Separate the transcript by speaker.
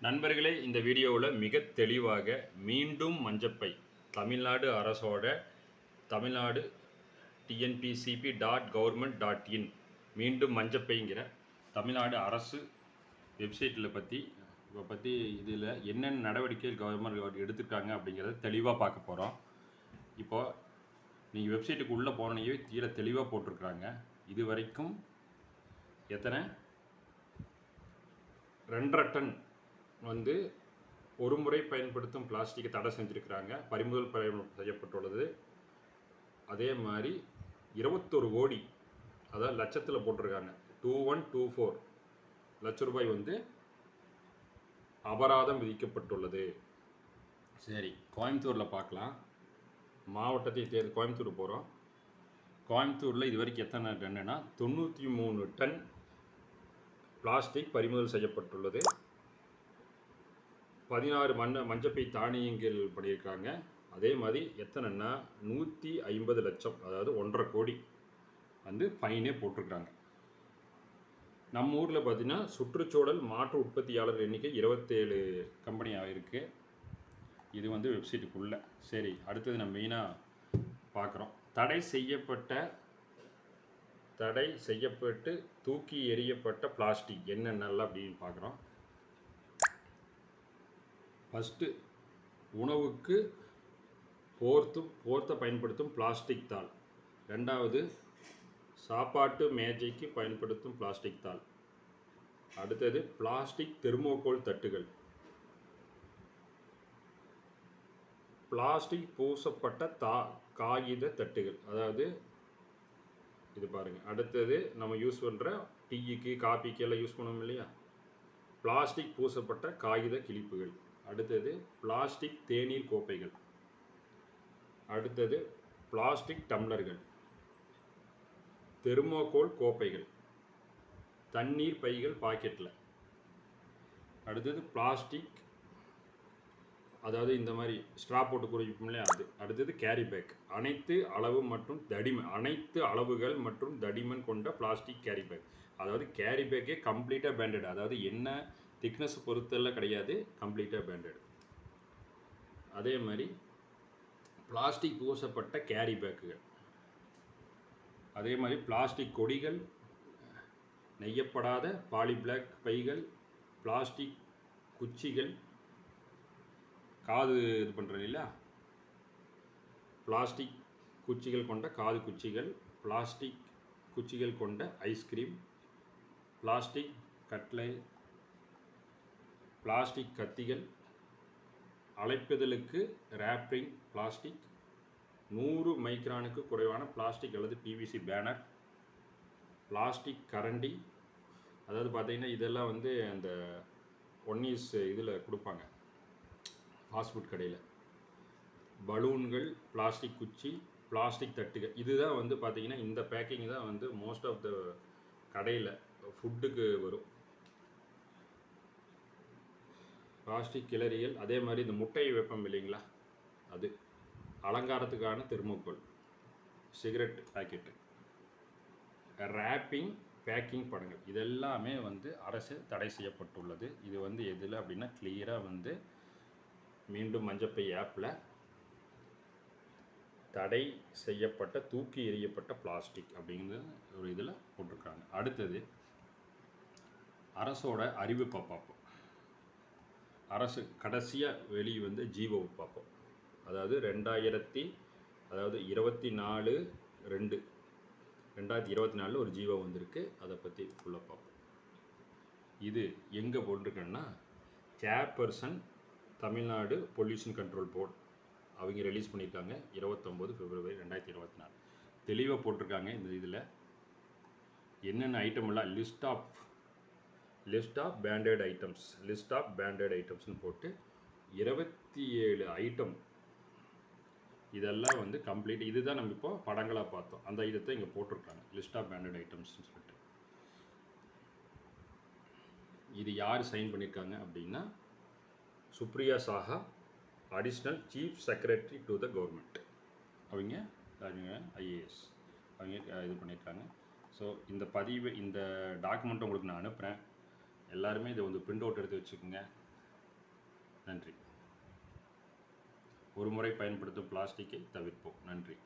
Speaker 1: நண்பர்களே இந்த வீடியோவில் மிக தெளிவாக மீண்டும் மஞ்சப்பை தமிழ்நாடு அரசோட Tamil Nadu TNPCB dot government dot in மீண்டும் மஞ்சப்பைங்கிற தமிழ்நாடு அரசு வெப்சைட்டில் பற்றி இப்போ பற்றி இதில் என்னென்ன நடவடிக்கைகள் கவர்மெண்ட் எடுத்துருக்காங்க அப்படிங்கிறத தெளிவாக பார்க்க போகிறோம் இப்போது நீங்கள் வெப்சைட்டுக்கு உள்ளே போனீங்க கீழே தெளிவாக போட்டிருக்கிறாங்க. இது வரைக்கும் எத்தனை? ரெண்டரை டன் வந்து ஒரு முறை பயன்படுத்தும் பிளாஸ்டிக்கை தடை செஞ்சுருக்கிறாங்க. பறிமுதல் செய்யப்பட்டுள்ளது. அதே மாதிரி இருபத்தொரு கோடி அதாவது லட்சத்தில் போட்டிருக்காங்க. டூ ஒன் டூ ஃபோர் லட்ச ரூபாய் வந்து அபராதம் விதிக்கப்பட்டுள்ளது. சரி கோயம்புத்தூரில் பார்க்கலாம். மாவட்டத்தை தேர்ந்து கோயம்புத்தூர் போகிறோம் கோயம்புத்தூரில் இது வரைக்கும் எத்தனை டன்னுனா தொண்ணூற்றி மூணு டன் பிளாஸ்டிக் பறிமுதல் செய்யப்பட்டுள்ளது. பதினாறு மண் மஞ்சப்பை தானியங்கள் பண்ணியிருக்காங்க. அதே மாதிரி எத்தனைன்னா நூற்றி ஐம்பது லட்சம் அதாவது ஒன்றரை கோடி வந்து ஃபைனே போட்டிருக்காங்க. நம்ம ஊரில் பார்த்திங்கன்னா சுற்றுச்சூழல் மாற்று உற்பத்தியாளர் எண்ணிக்கை இருபத்தேழு கம்பெனியாக இருக்குது இது வந்து வெப்சைட்டுக்குள்ளே சரி அடுத்தது நம்ம மெயினாக பார்க்குறோம். தடை செய்யப்பட்ட தடை செய்யப்பட்டு தூக்கி எறியப்பட்ட பிளாஸ்டிக் என்னென்னலாம் அப்படின்னு பார்க்குறோம். ஃபஸ்ட்டு உணவுக்கு போர்த்து போர்த்த பயன்படுத்தும் பிளாஸ்டிக் தாள். ரெண்டாவது சாப்பாட்டு மேஜைக்கு பயன்படுத்தும் பிளாஸ்டிக் தாள். அடுத்தது பிளாஸ்டிக் தெர்மோகோல் தட்டுகள். பிளாஸ்டிக் பூசப்பட்ட தா காகித தட்டுகள். அதாவது இது பாருங்கள் அடுத்தது நம்ம யூஸ் பண்ணுற டீக்கு காப்பிக்கு எல்லாம் யூஸ் பண்ணுவோம் இல்லையா? பிளாஸ்டிக் பூசப்பட்ட காகித கிளிப்புகள் அடுத்தது பிளாஸ்டிக் தேநீர் கோப்பைகள். அடுத்தது பிளாஸ்டிக் டம்ளர்கள். தெர்மோகோல் கோப்பைகள். தண்ணீர் பைகள் பாக்கெட்டில் அடுத்தது பிளாஸ்டிக் அதாவது இந்த மாதிரி ஸ்ட்ரா போட்டு குடிப்போம் அது. அடுத்தது கேரி பேக் அனைத்து அளவு மற்றும் தடிமன் அனைத்து அளவுகள் மற்றும் தடிமன் கொண்ட பிளாஸ்டிக் கேரி பேக் அதாவது கேரி பேக்கே கம்ப்ளீட்டாக பேண்டட் அதாவது என்ன திக்னஸ் பொறுத்தெல்லாம் கிடையாது. கம்ப்ளீட்டாக பேண்டட் அதே மாதிரி பிளாஸ்டிக் பூசப்பட்ட கேரி பேக்குகள் அதே மாதிரி பிளாஸ்டிக் கொடிகள் நெய்யப்படாத பாலி பிளாக் பைகள் பிளாஸ்டிக் குச்சிகள் காது இது பண்ணுறேன் இல்லையா? பிளாஸ்டிக் குச்சிகள் கொண்ட காது குச்சிகள் பிளாஸ்டிக் குச்சிகள் கொண்ட ஐஸ்கிரீம் பிளாஸ்டிக் கட்லை பிளாஸ்டிக் கத்திகள். அழைப்பிதழுக்கு ரேப்பிங் பிளாஸ்டிக். நூறு மைக்ரானுக்கு குறைவான பிளாஸ்டிக் அல்லது பிவிசி பேனர். பிளாஸ்டிக் கரண்டி. அதாவது பார்த்திங்கன்னா இதெல்லாம் வந்து அந்த ஒன் இதில் கொடுப்பாங்க. ஃபாஸ்ட் ஃபுட் கடையில். பலூன்கள் பிளாஸ்டிக் குச்சி பிளாஸ்டிக் தட்டுகள். இதுதான் வந்து பார்த்திங்கன்னா இந்த பேக்கிங் தான் வந்து மோஸ்ட் ஆஃப் த கடையில் ஃபுட்டுக்கு வரும். பிளாஸ்டிக் கிளறிகள் அதே மாதிரி இந்த முட்டையை வைப்போம் இல்லைங்களா? அது அலங்காரத்துக்கான thermocol cigarette packet wrapping packing படங்கள். இதெல்லாமே வந்து அரசு தடை செய்யப்பட்டுள்ளது. இது வந்து எதில் அப்படின்னா கிளியராக வந்து மீண்டும் மஞ்சப்பை ஆப்பில் தடை செய்யப்பட்ட தூக்கி எறியப்பட்ட பிளாஸ்டிக் அப்படிங்கிற ஒரு இதில் போட்டிருக்காங்க. அடுத்தது அரசோட அறிவிப்பை பார்ப்போம் அரசு கடைசியாக வெளியே வந்து ஜீவோ பார்ப்போம் அதாவது ரெண்டாயிரத்தி அதாவது இருபத்தி நாலு ரெண்டு ரெண்டாயிரத்தி இருபத்தி நாலில் ஒரு ஜீவோ வந்திருக்கு. அதை பற்றி ஃபுல்லாக பார்ப்போம் இது எங்கே போட்டிருக்கேன்னா chairperson Tamil Nadu pollution control board அவங்க ரிலீஸ் பண்ணியிருக்காங்க இருபத்தொம்போது பிப்ரவரி ரெண்டாயிரத்தி இருபத்தி நாலு தெளிவாக போட்டிருக்காங்க இந்த இதில். என்னென்ன ஐட்டம் எல்லாம் list of list of banned items list of banned ஐட்டம்ஸ்னு போட்டு இருபத்தி ஏழு ஐட்டம் இதெல்லாம் வந்து கம்ப்ளீட் இதுதான் நம்ம இப்போ படங்களாக பார்த்தோம். அந்த ஐட்டத்தை இங்கே போட்டிருக்காங்க. லிஸ்ட் ஆஃப் பேண்டட் ஐட்டம்ஸ்னு சொல்லிட்டு. இது யார் சைன் பண்ணியிருக்காங்க அப்படின்னா Supriya Sahu additional chief secretary to the government அவங்க அவங்க ஐஏஎஸ் அவங்க இது பண்ணியிருக்காங்க ஸோ இந்த பதிவு இந்த டாக்குமெண்ட்டை உங்களுக்கு நான் அனுப்புகிறேன் எல்லாருமே இதை வந்து பிரிண்ட் அவுட் எடுத்து வச்சுக்கோங்க. நன்றி. ஒரு முறை பயன்படுத்தும் பிளாஸ்டிக்கை தவிர்ப்போம். நன்றி.